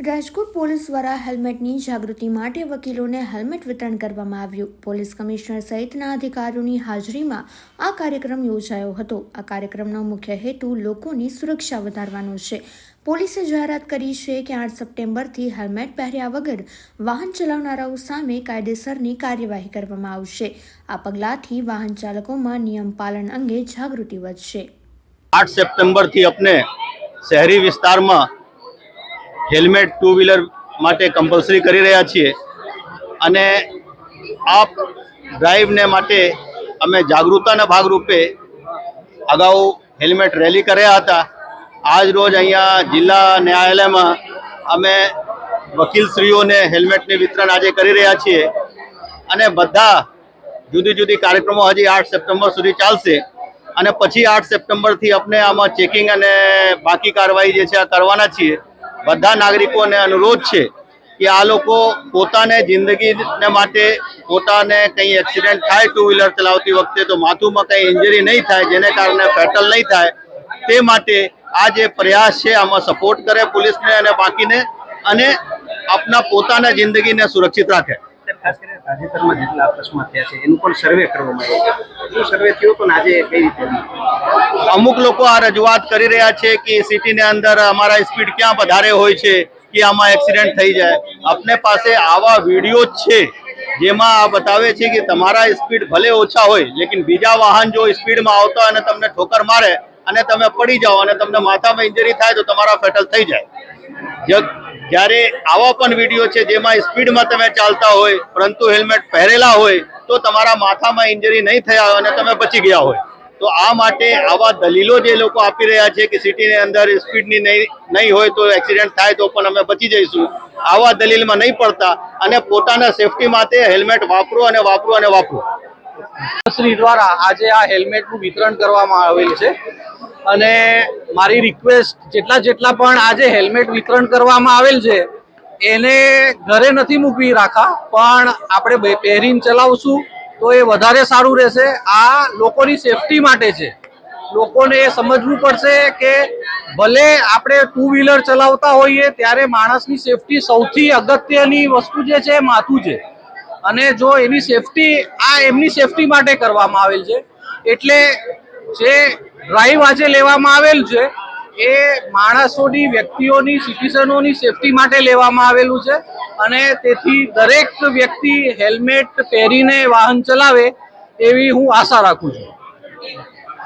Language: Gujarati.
રાજકોટ પોલીસ દ્વારા હેલ્મેટની જાગૃતિ માટે વકીલોને હેલ્મેટ વિતરણ કરવામાં આવ્યું. પોલીસ કમિશનર સહિતના અધિકારીઓની હાજરીમાં આ કાર્યક્રમ યોજાયો હતો. આ કાર્યક્રમનો મુખ્ય હેતુ લોકોની સુરક્ષા વધારવાનો છે. પોલીસે જાહેરાત કરી છે કે આઠ સપ્ટેમ્બરથી હેલ્મેટ પહેર્યા વગર વાહન ચલાવનારાઓ સામે કાયદેસરની કાર્યવાહી કરવામાં આવશે. આ પગલાંથી વાહન ચાલકોમાં નિયમ પાલન અંગે જાગૃતિ વધશે. આઠ સપ્ટેમ્બરથી આપણે શહેરી વિસ્તારમાં હેલ્મેટ ટુ વ્હીલર માટે કમ્પલસરી કરી રહ્યા છીએ. અને આ ડ્રાઈવને માટે અમે જાગૃતતાના ભાગરૂપે અગાઉ હેલ્મેટ રેલી કર્યા હતા. આજ રોજ અહીંયા જિલ્લા ન્યાયાલયમાં અમે વકીલશ્રીઓને હેલ્મેટની વિતરણ આજે કરી રહ્યા છીએ. અને બધા જુદી જુદી કાર્યક્રમો હજી આઠ સપ્ટેમ્બર સુધી ચાલશે. અને પછી આઠ સપ્ટેમ્બરથી આપણે આમાં ચેકિંગ અને બાકી કાર્યવાહી જે છે આ કરવાના છીએ. બધા નાગરિકોને અનુરોધ છે કે આ લોકો પોતાને જિંદગીને માટે પોતાને કંઈ એક્સિડન્ટ થાય ટુ વ્હીલર ચલાવતી વખતે તો માથુંમાં કંઈ ઇન્જરી નહીં થાય, જેને કારણે ફેટલ નહીં થાય, તે માટે આ જે પ્રયાસ છે આમાં સપોર્ટ કરે પોલીસને અને બાકીને અને આપના પોતાના જિંદગીને સુરક્ષિત રાખે. તાજેતરમાં જેટલા અકસ્માત થયા છે, એનું પણ સર્વે કરવામાં આવ્યો સર્વે થયો? પણ આજે કઈ રીતે? અમુક લોકો આ રજૂઆત કરી રહ્યા છે કે સિટીની અંદર અમારા સ્પીડ ક્યાં વધારે હોય છે, કે આમાં એક્સિડન્ટ થઈ જાય. આપને પાસે આવા વીડિયો છે, જેમાં આ બતાવે છે કે તમારા સ્પીડ ભલે ઓછા હોય, લેકિન બીજા વાહન જો સ્પીડમાં આવતા અને તમને ઠોકર મારે અને તમે પડી જાઓ અને તમને માથામાં ઇન્જરી થાય તો તમારા ફેટલ થઈ જાય. જ્યારે આવા પણ વીડિયો છે જેમાં સ્પીડમાં તમે ચાલતા હોય, પરંતુ હેલ્મેટ પહેરેલા હોય, તો તમારા માથામાં ઇન્જરી નહીં થયા અને તમે બચી ગયા હોય. તો આ માટે આવા દલીલો જે લોકો આપી રહ્યા છે કે સિટીની અંદર સ્પીડની નહીં નહીં હોય તો એક્સિડન્ટ થાય તો પણ અમે બચી જઈશું. આવા દલીલમાં નહીં પડતા અને પોતાના સેફટી માટે હેલ્મેટ વાપરો અને વાપરો અને વાપરો. શ્રી દ્વારા આજે આ હેલ્મેટનું વિતરણ કરવામાં આવેલ છે. અને મારી રિક્વેસ્ટ જેટલા જેટલા પણ આજે હેલ્મેટ વિતરણ કરવામાં આવેલ છે, એને ઘરે નથી મૂકવી, રાખા, પણ આપણે પહેરીને ચલાવશું. તો એ વધારે સારું રહેશે. આ લોકોની સેફટી માટે છે. લોકોને એ સમજવું પડશે કે ભલે આપણે ટુ વ્હીલર ચલાવતા હોઈએ, ત્યારે માણસની સેફટી સૌથી અગત્યની વસ્તુ જે છે માથું છે. અને જો એની સેફટી આ એમની સેફટી માટે કરવામાં આવેલ છે. એટલે જે ડ્રાઈવ આજે લેવામાં આવેલ છે, એ માણસોની, વ્યક્તિઓની સિટીઝનોની સેફટી માટે લેવામાં આવેલું છે. અને તેથી દરેક વ્યક્તિ હેલ્મેટ પહેરીને વાહન ચલાવે એવી હું આશા રાખું છું.